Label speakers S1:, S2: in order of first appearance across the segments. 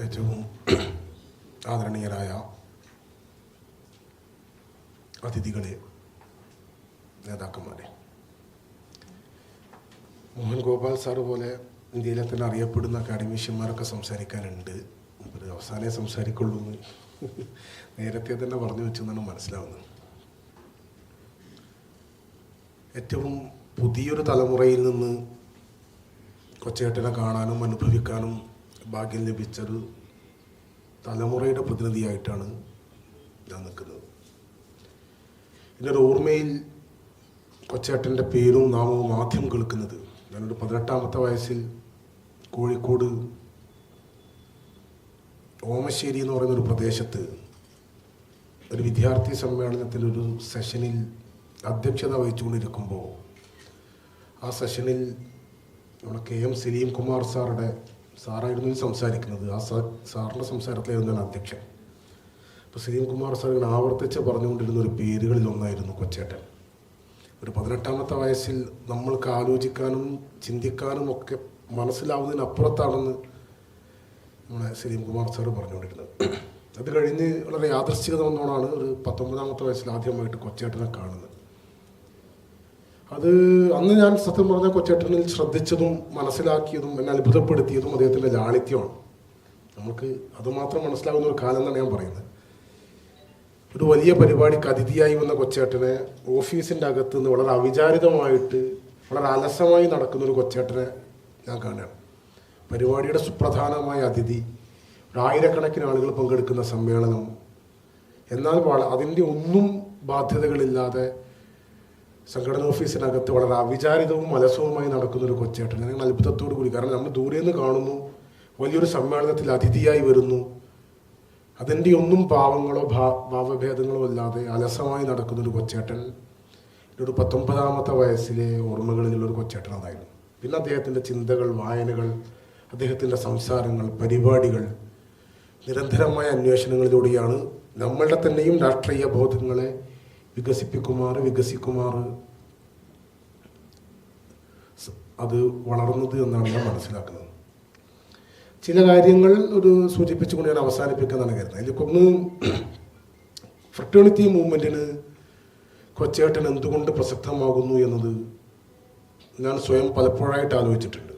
S1: ഏറ്റവും ആദരണീയരായ അതിഥികളെ നേതാക്കന്മാരെ. മോഹൻ ഗോപാൽ സാറ് പോലെ ഇന്ത്യയിലെ തന്നെ അറിയപ്പെടുന്ന അക്കാഡമീഷ്യന്മാരൊക്കെ സംസാരിക്കാനുണ്ട്. ഒരു അവസാനേ സംസാരിക്കുള്ളൂ എന്ന് നേരത്തെ തന്നെ പറഞ്ഞു വെച്ചെന്നാണ് മനസ്സിലാവുന്നത്. ഏറ്റവും പുതിയൊരു തലമുറയിൽ നിന്ന് കൊച്ചേട്ടനെ കാണാനും അനുഭവിക്കാനും ഭാഗ്യം ലഭിച്ചൊരു തലമുറയുടെ പ്രതിനിധിയായിട്ടാണ് ഞാൻ നിൽക്കുന്നത്. എന്റെ ഓർമ്മയിൽ കൊച്ചേട്ടന്റെ പേരും നാമവും ആദ്യം കേൾക്കുന്നത് ഞാനൊരു പതിനെട്ടാമത്തെ വയസ്സിൽ കോഴിക്കോട് ഓമശ്ശേരി എന്ന് പറയുന്ന ഒരു പ്രദേശത്ത് ഒരു വിദ്യാർത്ഥി സമ്മേളനത്തിൽ ഒരു സെഷനിൽ അധ്യക്ഷത വഹിച്ചുകൊണ്ടിരിക്കുമ്പോൾ ആ സെഷനിൽ നമ്മുടെ കെ എം സലീം കുമാർ സാറുടെ സാറായിരുന്നു സംസാരിക്കുന്നത്. ആ സാറിന്റെ സംസാരത്തിലായിരുന്നു ഞാൻ അധ്യക്ഷൻ. അപ്പോൾ കുമാർ സാർ ഇങ്ങനെ ആവർത്തിച്ച് പറഞ്ഞുകൊണ്ടിരുന്ന ഒരു പേരുകളിൽ ഒന്നായിരുന്നു കൊച്ചേട്ടൻ. ഒരു പതിനെട്ടാമത്തെ വയസ്സിൽ നമ്മൾക്ക് ആലോചിക്കാനും ചിന്തിക്കാനും ഒക്കെ മനസ്സിലാവുന്നതിനപ്പുറത്താണെന്ന് നമ്മുടെ കുമാർ സാർ പറഞ്ഞുകൊണ്ടിരുന്നത്. അത് കഴിഞ്ഞ് വളരെ യാദർശികത വന്നോണാണ് ഒരു പത്തൊമ്പതാമത്തെ വയസ്സിൽ ആദ്യമായിട്ട് കൊച്ചേട്ടനെ കാണുന്നത്. അത് അന്ന് ഞാൻ സത്യം പറഞ്ഞ കൊച്ചേട്ടനിൽ ശ്രദ്ധിച്ചതും മനസ്സിലാക്കിയതും എന്നെ അത്ഭുതപ്പെടുത്തിയതും അദ്ദേഹത്തിന്റെ ലാളിത്യമാണ്. നമുക്ക് അതുമാത്രം മനസ്സിലാകുന്ന ഒരു കാലം എന്നാണ് ഞാൻ പറയുന്നത്. ഒരു വലിയ പരിപാടിക്ക് അതിഥിയായി വന്ന കൊച്ചേട്ടനെ ഓഫീസിന്റെ അകത്ത് നിന്ന് വളരെ അവിചാരിതമായിട്ട് വളരെ അലസമായി നടക്കുന്ന ഒരു കൊച്ചേട്ടനെ ഞാൻ കാണുകയാണ്. പരിപാടിയുടെ സുപ്രധാനമായ അതിഥി ഒരായിരക്കണക്കിന് ആളുകൾ പങ്കെടുക്കുന്ന സമ്മേളനം. എന്നാൽ അതിന്റെ ഒന്നും ബാധ്യതകളില്ലാതെ സംഘടന ഓഫീസിനകത്ത് വളരെ അവിചാരിതവും അലസവുമായി നടക്കുന്ന ഒരു കൊച്ചേട്ടൻ. ഞങ്ങൾ അത്ഭുതത്തോടു കൂടി. കാരണം നമ്മൾ ദൂരെ നിന്ന് കാണുന്നു. വലിയൊരു സമ്മേളനത്തിൽ അതിഥിയായി വരുന്നു. അതിന്റെ ഒന്നും പാവങ്ങളോ ഭാ ഭാവഭേദങ്ങളോ അല്ലാതെ അലസമായി നടക്കുന്ന ഒരു കൊച്ചേട്ടൻ. ഒരു പത്തൊമ്പതാമത്തെ വയസ്സിലെ ഓർമ്മകളിലുള്ള ഒരു കൊച്ചേട്ടൻ അതായിരുന്നു പിന്നെ അദ്ദേഹത്തിന്റെ ചിന്തകൾ വായനകൾ അദ്ദേഹത്തിന്റെ സംസാരങ്ങൾ പരിപാടികൾ നിരന്തരമായ അന്വേഷണങ്ങളിലൂടെയാണ് നമ്മളുടെ തന്നെയും രാഷ്ട്രീയ ബോധങ്ങളെ വികസിപ്പിക്കുമാറ് വികസിക്കുമാറ്. അത് വളർന്നത് എന്നാണ് ഞാൻ മനസ്സിലാക്കുന്നത്. ചില കാര്യങ്ങൾ ഒരു സൂചിപ്പിച്ചുകൊണ്ട് ഞാൻ അവസാനിപ്പിക്കുന്നതാണ് കരുതുന്നത്. ഇതിലൊന്ന് ഫ്രട്ടേണിറ്റി മൂവ്മെന്റിന് കൊച്ചേട്ടൻ എന്തുകൊണ്ട് പ്രസക്തമാകുന്നു എന്നത് ഞാൻ സ്വയം പലപ്പോഴായിട്ട് ആലോചിച്ചിട്ടുണ്ട്.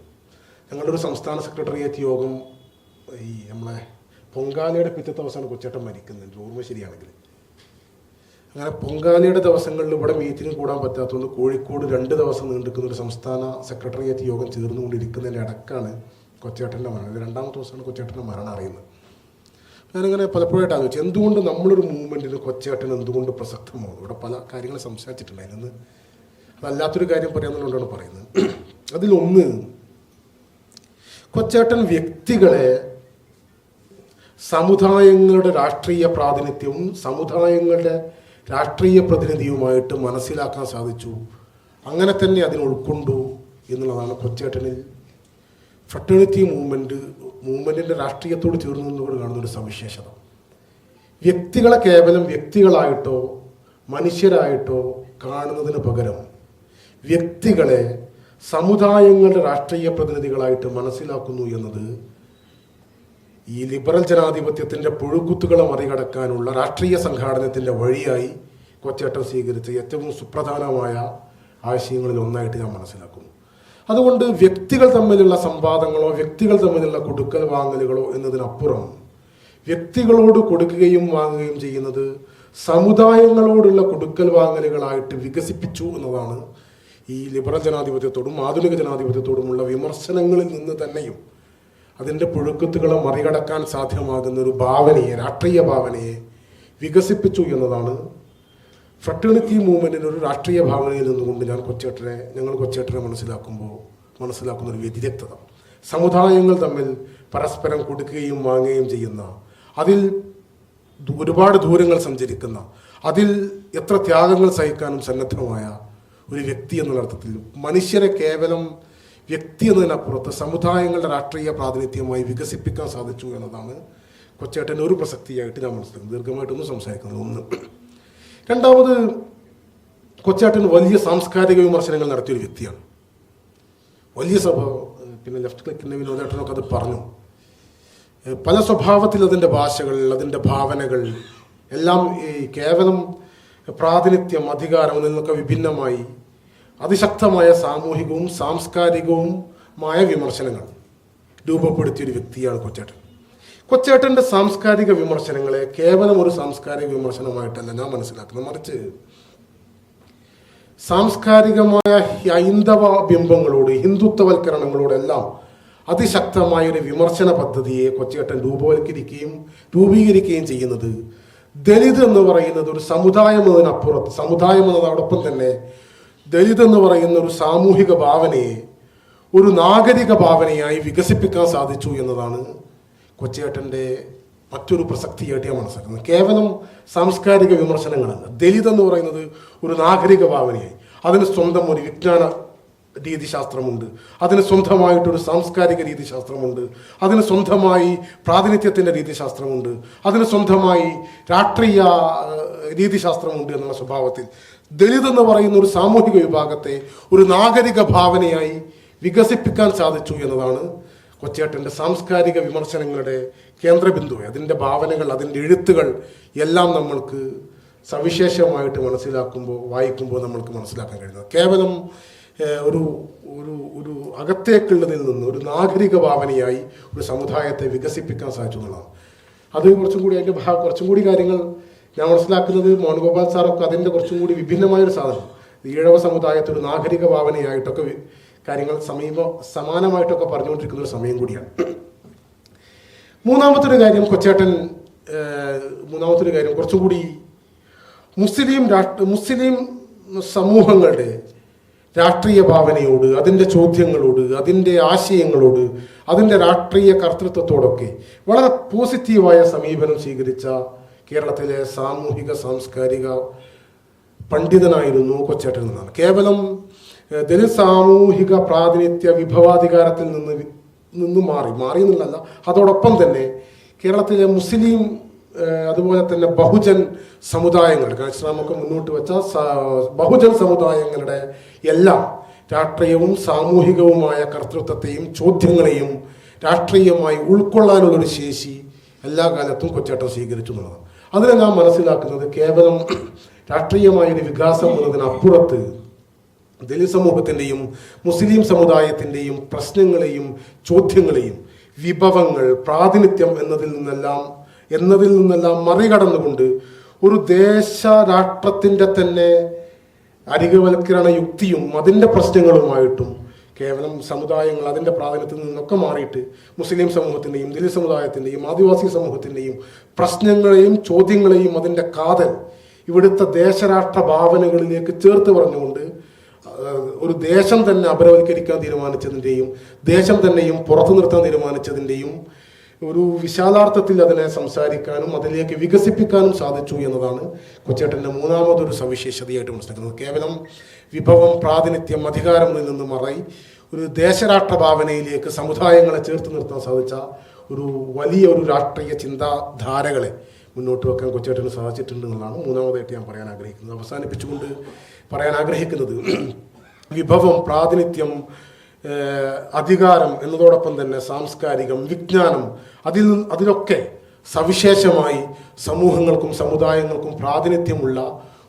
S1: ഞങ്ങളുടെ ഒരു സംസ്ഥാന സെക്രട്ടേറിയറ്റ് യോഗം ഈ നമ്മളെ പൊങ്കാലയുടെ പിറ്റത്തെ അവസാനം കൊച്ചേട്ടൻ മരിക്കുന്നത്. എന്റെ ഓർമ്മ ശരിയാണെങ്കിൽ. അങ്ങനെ പൊങ്കാലയുടെ ദിവസങ്ങളിൽ ഇവിടെ മീറ്റിംഗ് കൂടാൻ പറ്റാത്തതുകൊണ്ട് കോഴിക്കോട് രണ്ട് ദിവസം നീണ്ടുക്കുന്ന ഒരു സംസ്ഥാന സെക്രട്ടേറിയറ്റ് യോഗം ചേർന്നുകൊണ്ടിരിക്കുന്നതിന്റെ ഇടക്കാണ് കൊച്ചേട്ടന്റെ മരണം. രണ്ടാമത്തെ ദിവസമാണ് കൊച്ചേട്ടന്റെ മരണം അറിയുന്നത്. ഞാനിങ്ങനെ പലപ്പോഴായിട്ട് ആലോചിച്ചു എന്തുകൊണ്ട് നമ്മളൊരു മൂവ്മെന്റിന് കൊച്ചേട്ടൻ എന്തുകൊണ്ട് പ്രസക്തമാകും ഇവിടെ പല കാര്യങ്ങൾ സംസാരിച്ചിട്ടുണ്ട്. അതിനൊന്ന് അതല്ലാത്തൊരു കാര്യം പറയാമെന്നുള്ളതാണ് പറയുന്നത്. അതിലൊന്ന് കൊച്ചേട്ടൻ വ്യക്തികളെ സമുദായങ്ങളുടെ രാഷ്ട്രീയ പ്രാതിനിധ്യവും സമുദായങ്ങളുടെ രാഷ്ട്രീയ പ്രതിനിധിയുമായിട്ട് മനസ്സിലാക്കാൻ സാധിച്ചു. അങ്ങനെ തന്നെ അതിന് ഉൾക്കൊണ്ടു എന്നുള്ളതാണ് കൊച്ചേട്ടനിൽ ഫ്രട്ടേണിറ്റി മൂവ്മെന്റ് മൂവ്മെന്റിന്റെ രാഷ്ട്രീയത്തോട് ചേർന്ന് നിന്നുകൊണ്ട് കാണുന്ന ഒരു സവിശേഷത. വ്യക്തികളെ കേവലം വ്യക്തികളായിട്ടോ മനുഷ്യരായിട്ടോ കാണുന്നതിന് പകരം വ്യക്തികളെ സമുദായങ്ങളുടെ രാഷ്ട്രീയ പ്രതിനിധികളായിട്ട് മനസ്സിലാക്കുന്നു എന്നത് ഈ ലിബറൽ ജനാധിപത്യത്തിന്റെ പുഴുക്കുത്തുകളെ മറികടക്കാനുള്ള രാഷ്ട്രീയ സംഘാടനത്തിന്റെ വഴിയായി കൊച്ചേട്ടൻ സ്വീകരിച്ച ഏറ്റവും സുപ്രധാനമായ ആശയങ്ങളിൽ ഒന്നായിട്ട് ഞാൻ മനസ്സിലാക്കുന്നു. അതുകൊണ്ട് വ്യക്തികൾ തമ്മിലുള്ള സംവാദങ്ങളോ വ്യക്തികൾ തമ്മിലുള്ള കൊടുക്കൽ വാങ്ങലുകളോ എന്നതിനപ്പുറം വ്യക്തികളോട് കൊടുക്കുകയും വാങ്ങുകയും ചെയ്യുന്നത് സമുദായങ്ങളോടുള്ള കൊടുക്കൽ വാങ്ങലുകളായിട്ട് വികസിപ്പിച്ചു എന്നതാണ് ഈ ലിബറൽ ജനാധിപത്യത്തോടും ആധുനിക ജനാധിപത്യത്തോടുമുള്ള വിമർശനങ്ങളിൽ നിന്ന് തന്നെയും അതിന്റെ പുഴുക്കുത്തുകളെ മറികടക്കാൻ സാധ്യമാകുന്ന ഒരു ഭാവനയെ രാഷ്ട്രീയ ഭാവനയെ വികസിപ്പിച്ചു എന്നതാണ് ഫ്രട്ടേണിറ്റി മൂവ്മെന്റിന്റെ ഒരു രാഷ്ട്രീയ ഭാവനയിൽ നിന്നുകൊണ്ട് ഞാൻ കൊച്ചേട്ടനെ ഞങ്ങൾ കൊച്ചേട്ടനെ മനസ്സിലാക്കുമ്പോൾ മനസ്സിലാക്കുന്ന ഒരു വ്യതിരക്തത. സമുദായങ്ങൾ തമ്മിൽ പരസ്പരം കൊടുക്കുകയും വാങ്ങുകയും ചെയ്യുന്ന അതിൽ ഒരുപാട് ദൂരങ്ങൾ സഞ്ചരിക്കുന്ന അതിൽ എത്ര ത്യാഗങ്ങൾ സഹിക്കാനും സന്നദ്ധമായ ഒരു വ്യക്തി എന്നുള്ള അർത്ഥത്തിൽ മനുഷ്യരെ കേവലം വ്യക്തി എന്നതിനപ്പുറത്ത് സമുദായങ്ങളുടെ രാഷ്ട്രീയ പ്രാതിനിധ്യമായി വികസിപ്പിക്കാൻ സാധിച്ചു എന്നതാണ് കൊച്ചേട്ടന്റെ ഒരു പ്രസക്തിയായിട്ട് ഞാൻ മനസ്സിലാക്കുന്നത്. ദീർഘമായിട്ടൊന്നും സംസാരിക്കുന്നത് ഒന്ന്. രണ്ടാമത് കൊച്ചേട്ടൻ വലിയ സാംസ്കാരിക വിമർശനങ്ങൾ നടത്തിയൊരു വ്യക്തിയാണ്. വലിയ സ്വഭാവം പിന്നെ ലെഫ്റ്റ് ക്ലിക്കിന്റെ വിനോദേട്ടനൊക്കെ അത് പറഞ്ഞു. പല സ്വഭാവത്തിൽ അതിന്റെ ഭാഷകൾ അതിന്റെ ഭാവനകൾ എല്ലാം ഈ കേവലം പ്രാതിനിധ്യം അധികാരം എന്നൊക്കെ വിഭിന്നമായി അതിശക്തമായ സാമൂഹികവും സാംസ്കാരികവുമായ വിമർശനങ്ങൾ രൂപപ്പെടുത്തിയ ഒരു വ്യക്തിയാണ് കൊച്ചേട്ടൻ. കൊച്ചേട്ടന്റെ സാംസ്കാരിക വിമർശനങ്ങളെ കേവലം ഒരു സാംസ്കാരിക വിമർശനമായിട്ടല്ല ഞാൻ മനസ്സിലാക്കുന്നത്. മറിച്ച് സാംസ്കാരികമായ ഹൈന്ദവ ബിംബങ്ങളോട് ഹിന്ദുത്വവൽക്കരണങ്ങളോടെല്ലാം അതിശക്തമായ ഒരു വിമർശന പദ്ധതിയെ കൊച്ചേട്ടൻ രൂപവൽക്കരിക്കുകയും രൂപീകരിക്കുകയും ചെയ്യുന്നത് ദലിത് എന്ന് പറയുന്നത് ഒരു സമുദായം എന്നതിനപ്പുറത്ത് സമുദായം എന്നതോടൊപ്പം തന്നെ ദലിത് എന്ന് പറയുന്ന ഒരു സാമൂഹിക ഭാവനയെ ഒരു നാഗരിക ഭാവനയായി വികസിപ്പിക്കാൻ സാധിച്ചു എന്നതാണ് കൊച്ചേട്ടന്റെ മറ്റൊരു പ്രസക്തിയായിട്ട് ഞാൻ മനസ്സിലാക്കുന്നത്. കേവലം സാംസ്കാരിക വിമർശനങ്ങളല്ല. ദളിത് എന്ന് പറയുന്നത് ഒരു നാഗരിക ഭാവനയായി. അതിന് സ്വന്തം ഒരു വിജ്ഞാന രീതിശാസ്ത്രമുണ്ട്. അതിന് സ്വന്തമായിട്ടൊരു സാംസ്കാരിക രീതിശാസ്ത്രമുണ്ട്. അതിന് സ്വന്തമായി പ്രാതിനിധ്യത്തിന്റെ രീതിശാസ്ത്രമുണ്ട്. അതിന് സ്വന്തമായി രാഷ്ട്രീയ രീതിശാസ്ത്രമുണ്ട് എന്നുള്ള സ്വഭാവത്തിൽ. ദളിത് എന്ന് പറയുന്ന ഒരു സാമൂഹിക വിഭാഗത്തെ ഒരു നാഗരിക ഭാവനയായി വികസിപ്പിക്കാൻ സാധിച്ചു എന്നതാണ് കൊച്ചേട്ടന്റെ സാംസ്കാരിക വിമർശനങ്ങളുടെ കേന്ദ്രബിന്ദു. അതിന്റെ ഭാവനകൾ അതിന്റെ എഴുത്തുകൾ എല്ലാം നമ്മൾക്ക് സവിശേഷമായിട്ട് മനസ്സിലാക്കുമ്പോൾ വായിക്കുമ്പോൾ നമ്മൾക്ക് മനസ്സിലാക്കാൻ കഴിയുന്നത്. കേവലം ഒരു ഒരു ഒരു അകത്തേക്കുള്ളതിൽ നിന്ന് ഒരു നാഗരിക ഭാവനയായി ഒരു സമുദായത്തെ വികസിപ്പിക്കാൻ സാധിച്ചു എന്നുള്ളതാണ്. അത് കുറച്ചും കൂടി അതിന്റെ കുറച്ചും കൂടി കാര്യങ്ങൾ ഞാൻ മനസ്സിലാക്കുന്നത് മോഹൻഗോപാൽ സാറൊക്കെ അതിന്റെ കുറച്ചും കൂടി വിഭിന്നമായൊരു സാധനം. ഈഴവ സമുദായത്തിൽ ഒരു നാഗരിക ഭാവനയായിട്ടൊക്കെ കാര്യങ്ങൾ സമീപ സമാനമായിട്ടൊക്കെ പറഞ്ഞുകൊണ്ടിരിക്കുന്ന ഒരു സമയം കൂടിയാണ്. മൂന്നാമത്തെ ഒരു കാര്യം കൊച്ചേട്ടൻ മൂന്നാമത്തെ ഒരു കാര്യം കുറച്ചും കൂടി മുസ്ലിം രാഷ്ട്ര മുസ്ലിം സമൂഹങ്ങളുടെ രാഷ്ട്രീയ ഭാവനയോട് അതിന്റെ ചോദ്യങ്ങളോട് അതിന്റെ ആശയങ്ങളോട് അതിന്റെ രാഷ്ട്രീയ കർത്തൃത്വത്തോടൊക്കെ വളരെ പോസിറ്റീവായ സമീപനം സ്വീകരിച്ച കേരളത്തിലെ സാമൂഹിക സാംസ്കാരിക പണ്ഡിതനായിരുന്നു കൊച്ചേട്ടൻ എന്നാണ്. കേവലം ദലിത് സാമൂഹിക പ്രാതിനിധ്യ വിഭവാധികാരത്തിൽ നിന്ന് നിന്ന് മാറി. മാറി എന്നുള്ളതല്ല അതോടൊപ്പം തന്നെ കേരളത്തിലെ മുസ്ലിം അതുപോലെ തന്നെ ബഹുജൻ സമുദായങ്ങൾ കാശ്രാമൊക്കെ മുന്നോട്ട് വെച്ച ബഹുജൻ സമുദായങ്ങളുടെ എല്ലാം രാഷ്ട്രീയവും സാമൂഹികവുമായ കർത്തൃത്വത്തെയും ചോദ്യങ്ങളെയും രാഷ്ട്രീയമായി ഉൾക്കൊള്ളാനുള്ളൊരു ശേഷി എല്ലാ കാലത്തും കൊച്ചേട്ടൻ സ്വീകരിച്ചു എന്നുള്ളതാണ്. അതിനെ നാം മനസ്സിലാക്കുന്നത് കേവലം രാഷ്ട്രീയമായൊരു വികാസം എന്നതിനപ്പുറത്ത് ദലിത് സമൂഹത്തിന്റെയും മുസ്ലിം സമുദായത്തിന്റെയും പ്രശ്നങ്ങളെയും ചോദ്യങ്ങളെയും വിഭവങ്ങൾ പ്രാതിനിധ്യം എന്നതിൽ നിന്നെല്ലാം എന്നതിൽ നിന്നെല്ലാം മറികടന്നുകൊണ്ട് ഒരു ദേശ രാഷ്ട്രത്തിന്റെ തന്നെ അരികവൽക്കരണ യുക്തിയും അതിന്റെ പ്രശ്നങ്ങളുമായിട്ടും കേവലം സമുദായങ്ങൾ അതിന്റെ പ്രാധാന്യത്തിൽ നിന്നൊക്കെ മാറിയിട്ട് മുസ്ലിം സമൂഹത്തിന്റെയും ദലിത് സമുദായത്തിന്റെയും ആദിവാസി സമൂഹത്തിന്റെയും പ്രശ്നങ്ങളെയും ചോദ്യങ്ങളെയും അതിന്റെ കാതൽ ഇവിടുത്തെ ദേശരാഷ്ട്ര ഭാവനകളിലേക്ക് ചേർത്ത് പറഞ്ഞുകൊണ്ട് ഒരു ദേശം തന്നെ അപരവൽക്കരിക്കാൻ തീരുമാനിച്ചതിന്റെയും ദേശം തന്നെയും പുറത്തു നിർത്താൻ തീരുമാനിച്ചതിന്റെയും ഒരു വിശാലാർത്ഥത്തിൽ അതിനെ സംസാരിക്കാനും അതിലേക്ക് വികസിപ്പിക്കാനും സാധിച്ചു എന്നതാണ് കൊച്ചേട്ടന്റെ മൂന്നാമതൊരു സവിശേഷതയായിട്ട് മനസ്സിലാക്കുന്നത്. കേവലം വിഭവം പ്രാതിനിധ്യം അധികാരം എന്നതിൽ നിന്ന് മറയി ഒരു ദേശരാഷ്ട്ര ഭാവനയിലേക്ക് സമുദായങ്ങളെ ചേർത്ത് നിർത്താൻ സാധിച്ച ഒരു വലിയ ഒരു രാഷ്ട്രീയ ചിന്താധാരകളെ മുന്നോട്ട് വെക്കാൻ കൊച്ചേട്ടന് സാധിച്ചിട്ടുണ്ട് എന്നുള്ളതാണ് മൂന്നാമതായിട്ട് ഞാൻ പറയാൻ ആഗ്രഹിക്കുന്നത്. അവസാനിപ്പിച്ചുകൊണ്ട് പറയാൻ ആഗ്രഹിക്കുന്നത് വിഭവം പ്രാതിനിധ്യം അധികാരം എന്നതോടൊപ്പം തന്നെ സാംസ്കാരികം വിജ്ഞാനം അതിൽ അതിലൊക്കെ സവിശേഷമായി സമൂഹങ്ങൾക്കും സമുദായങ്ങൾക്കും പ്രാതിനിധ്യമുള്ള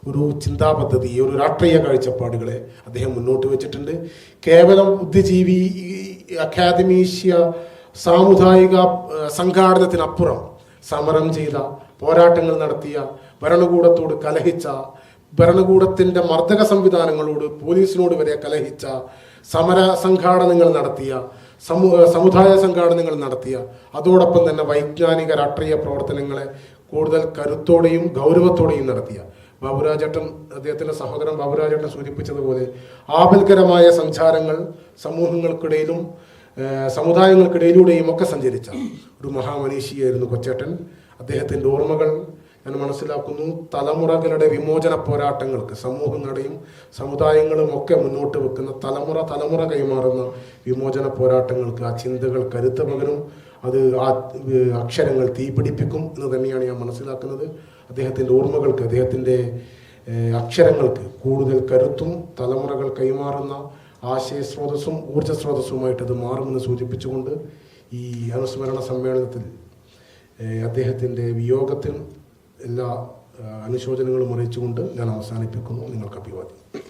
S1: ഒരു ചിന്താ പദ്ധതി ഒരു രാഷ്ട്രീയ കാഴ്ചപ്പാടുകളെ അദ്ദേഹം മുന്നോട്ട് വെച്ചിട്ടുണ്ട്. കേവലം ബുദ്ധിജീവി അക്കാദമീഷ്യ സാമുദായിക സംഘാടനത്തിനപ്പുറം സമരം ചെയ്ത പോരാട്ടങ്ങൾ നടത്തിയ ഭരണകൂടത്തോട് കലഹിച്ച ഭരണകൂടത്തിന്റെ മർദ്ദക സംവിധാനങ്ങളോട് പോലീസിനോട് വരെ കലഹിച്ച സമര സംഘാടനങ്ങൾ നടത്തിയ സമൂ സമുദായ സംഘാടനങ്ങൾ നടത്തിയ അതോടൊപ്പം തന്നെ വൈജ്ഞാനിക രാഷ്ട്രീയ പ്രവർത്തനങ്ങളെ കൂടുതൽ കരുത്തോടെയും ഗൗരവത്തോടെയും നടത്തിയ. ബാബുരാജേട്ടൻ അദ്ദേഹത്തിന്റെ സഹോദരൻ ബാബുരാജേട്ടൻ സൂചിപ്പിച്ചതുപോലെ ആപൽക്കരമായ സഞ്ചാരങ്ങൾ സമൂഹങ്ങൾക്കിടയിലും സമുദായങ്ങൾക്കിടയിലൂടെയും ഒക്കെ സഞ്ചരിച്ച ഒരു മഹാമനീഷിയായിരുന്നു കൊച്ചേട്ടൻ. അദ്ദേഹത്തിന്റെ ഓർമ്മകൾ ഞാൻ മനസ്സിലാക്കുന്നു. തലമുറകളുടെ വിമോചന പോരാട്ടങ്ങൾക്ക് സമൂഹങ്ങളുടെയും സമുദായങ്ങളും ഒക്കെ മുന്നോട്ട് വെക്കുന്ന തലമുറ തലമുറ കൈമാറുന്ന വിമോചന പോരാട്ടങ്ങൾക്ക് ആ ചിന്തകൾ കരുത്ത് പകരും. അത് ആ അക്ഷരങ്ങൾ തീപിടിപ്പിക്കും എന്ന് തന്നെയാണ് ഞാൻ മനസ്സിലാക്കുന്നത്. അദ്ദേഹത്തിന്റെ ഓർമ്മകൾക്ക് അദ്ദേഹത്തിന്റെ അക്ഷരങ്ങൾക്ക് കൂടുതൽ കരുത്തും തലമുറകൾ കൈമാറുന്ന ആശയസ്രോതസ്സും ഊർജസ്രോതസ്സുമായിട്ട് അത് മാറുമെന്ന് സൂചിപ്പിച്ചുകൊണ്ട് ഈ അനുസ്മരണ സമ്മേളനത്തിൽ അദ്ദേഹത്തിന്റെ വിയോഗത്തിൽ എല്ലാ അനുശോചനങ്ങളും അറിയിച്ചുകൊണ്ട് ഞാൻ അവസാനിപ്പിക്കുന്നു. നിങ്ങൾക്ക് അഭിവാദ്യം.